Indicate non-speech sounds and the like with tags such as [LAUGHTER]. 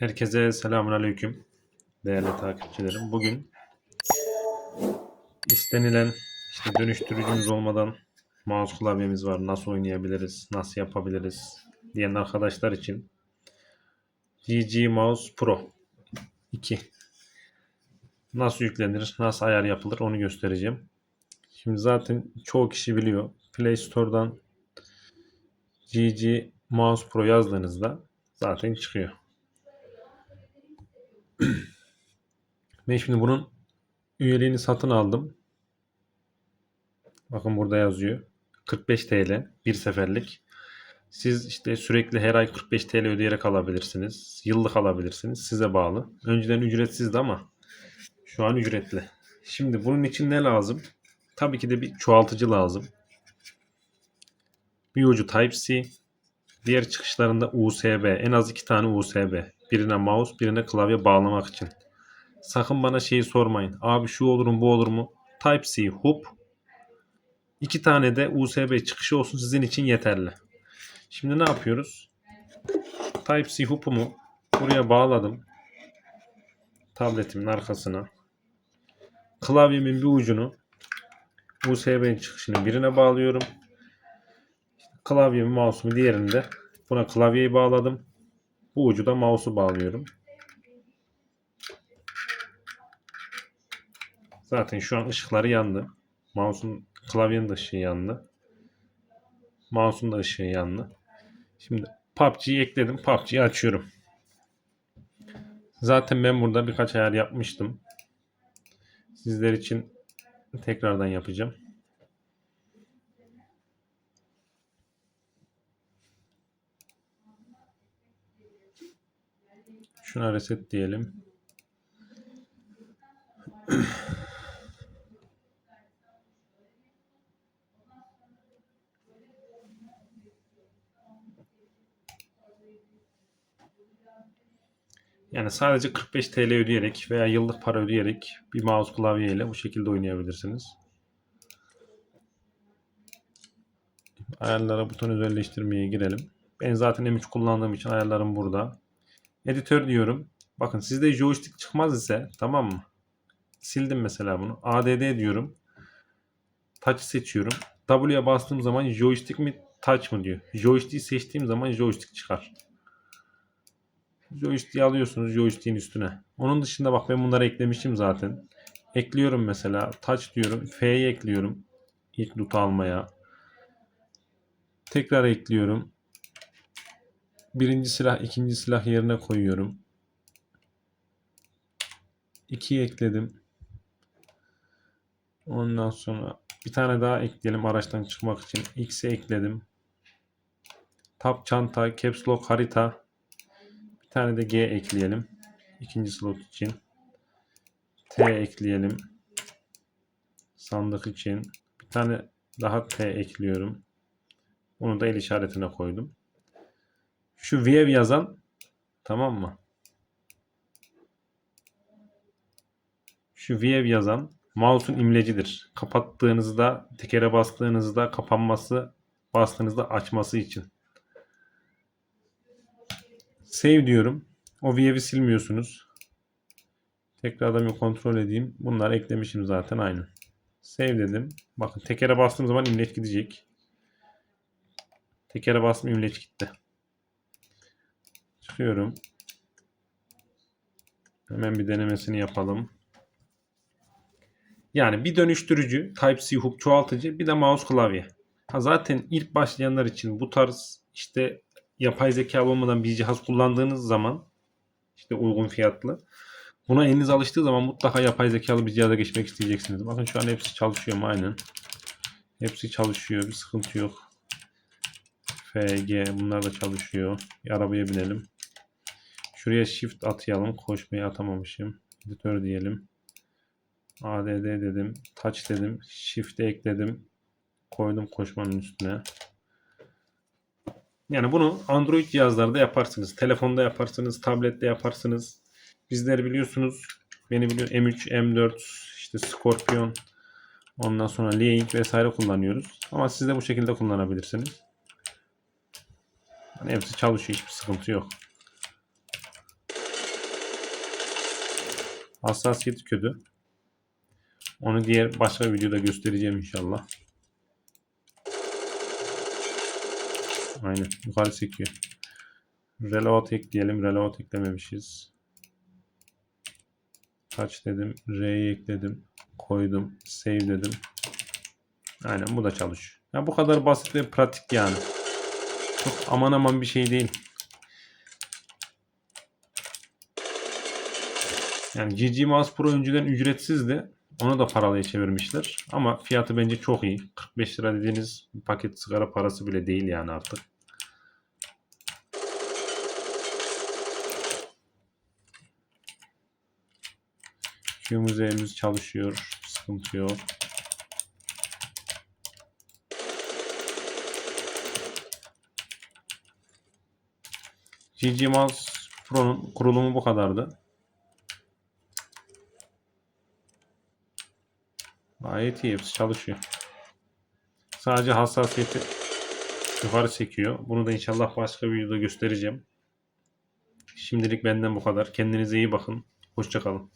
Herkese selamünaleyküm değerli takipçilerim. Bugün istenilen işte dönüştürücümüz olmadan mouse klavyemiz var. Nasıl oynayabiliriz, nasıl yapabiliriz diyen arkadaşlar için GG Mouse Pro 2 nasıl yüklenir, nasıl ayar yapılır onu göstereceğim. Şimdi zaten çoğu kişi biliyor. Play Store'dan GG Mouse Pro yazdığınızda zaten çıkıyor. [CLEARS THROAT] Ben şimdi bunun üyeliğini satın aldım. Bakın burada yazıyor. 45 TL bir seferlik. Siz işte sürekli her ay 45 TL ödeyerek alabilirsiniz. Yıllık alabilirsiniz. Size bağlı. Önceden ücretsizdi ama şu an ücretli. Şimdi bunun için ne lazım? Tabii ki de bir çoğaltıcı lazım. Bir ucu Type-C. Diğer çıkışlarında USB. En az iki tane USB. Birine mouse, birine klavye bağlamak için. Sakın bana şeyi sormayın. Abi şu olur mu bu olur mu? Type-C hub. İki tane de USB çıkışı olsun sizin için yeterli. Şimdi ne yapıyoruz? Type-C hub'umu buraya bağladım. Tabletimin arkasına. Klavyemin bir ucunu USB çıkışını birine bağlıyorum. Klavyemi, mouse'umu diğerinde buna klavyeyi bağladım. Bu ucu da mouse'u bağlıyorum. Zaten şu an ışıkları yandı. Mouse'un klavyenin de ışığı yandı. Mouse'un da ışığı yandı. Şimdi PUBG'yi ekledim. PUBG'yi açıyorum. Zaten ben burada birkaç ayar yapmıştım. Sizler için tekrardan yapacağım. Şuna reset diyelim. Yani sadece 45 TL ödeyerek veya yıllık para ödeyerek bir mouse klavye ile bu şekilde oynayabilirsiniz. Ayarlara buton özelleştirmeye girelim. Ben zaten M3 kullandığım için ayarlarım burada. Editör diyorum. Bakın sizde joystick çıkmaz ise tamam mı? Sildim mesela bunu. ADD diyorum. Touch seçiyorum. W'ye bastığım zaman joystick mi touch mı diyor. Joystick'i seçtiğim zaman joystick çıkar. Joystick'i alıyorsunuz joystick'in üstüne. Onun dışında bak ben bunları eklemişim zaten. Ekliyorum mesela. Touch diyorum. F'yi ekliyorum. İlk loot almaya. Tekrar ekliyorum. Birinci silah, ikinci silah yerine koyuyorum. 2'yi ekledim. Ondan sonra bir tane daha ekleyelim araçtan çıkmak için. X'i ekledim. Tab çanta, caps lock harita. Bir tane de G ekleyelim. İkinci slot için. T ekleyelim. Sandık için. Bir tane daha T ekliyorum. Onu da el işaretine koydum. Şu View yazan tamam mı? Şu View yazan mouse'un imlecidir. Kapattığınızda, tekere bastığınızda kapanması, bastığınızda açması için. Save diyorum. O View'i silmiyorsunuz. Tekrardan bir kontrol edeyim. Bunları eklemişim zaten aynı. Save dedim. Bakın tekere bastığım zaman imleç gidecek. Tekere bastım imleç gitti. Çıkıyorum. Hemen bir denemesini yapalım. Yani bir dönüştürücü, Type-C hub çoğaltıcı, bir de mouse klavye. Ha zaten ilk başlayanlar için bu tarz işte yapay zeka olmadan bir cihaz kullandığınız zaman işte uygun fiyatlı. Buna eliniz alıştığı zaman mutlaka yapay zekalı bir cihaza geçmek isteyeceksiniz. Bakın şu an hepsi çalışıyor mu? Aynen. Hepsi çalışıyor. Bir sıkıntı yok. FG bunlar da çalışıyor. Bir arabaya binelim. Şuraya shift atayalım. Koşmayı atamamışım. Editör diyelim. ADD dedim. Touch dedim. Shift'e ekledim. Koydum koşmanın üstüne. Yani bunu Android cihazlarda yaparsınız. Telefonda yaparsınız. Tablette yaparsınız. Bizler biliyorsunuz. Beni biliyor M3, M4, işte Scorpion, ondan sonra Link vesaire kullanıyoruz. Ama siz de bu şekilde kullanabilirsiniz. Yani hepsi çalışıyor. Hiçbir sıkıntı yok. Hassasiyeti kötü. Onu diğer başka bir videoda göstereceğim inşallah. Aynen. Yukarı sekiyor. Reload ekleyelim. Reload eklememişiz. Kaç dedim. R'yi ekledim. Koydum. Save dedim. Aynen bu da çalışıyor. Ya bu kadar basit ve pratik yani. Çok aman aman bir şey değil. Yani GG Mouse Pro önceden ücretsizdi. Onu da paralıya çevirmişler. Ama fiyatı bence çok iyi. 45 lira dediğiniz bir paket sigara parası bile değil yani artık. Q müzeyimiz çalışıyor. Sıkıntı yok. GG Mouse Pro'nun kurulumu bu kadardı. Gayet iyi hepsi çalışıyor. Sadece hassasiyeti yukarı çekiyor. Bunu da inşallah başka bir videoda göstereceğim. Şimdilik benden bu kadar. Kendinize iyi bakın. Hoşçakalın.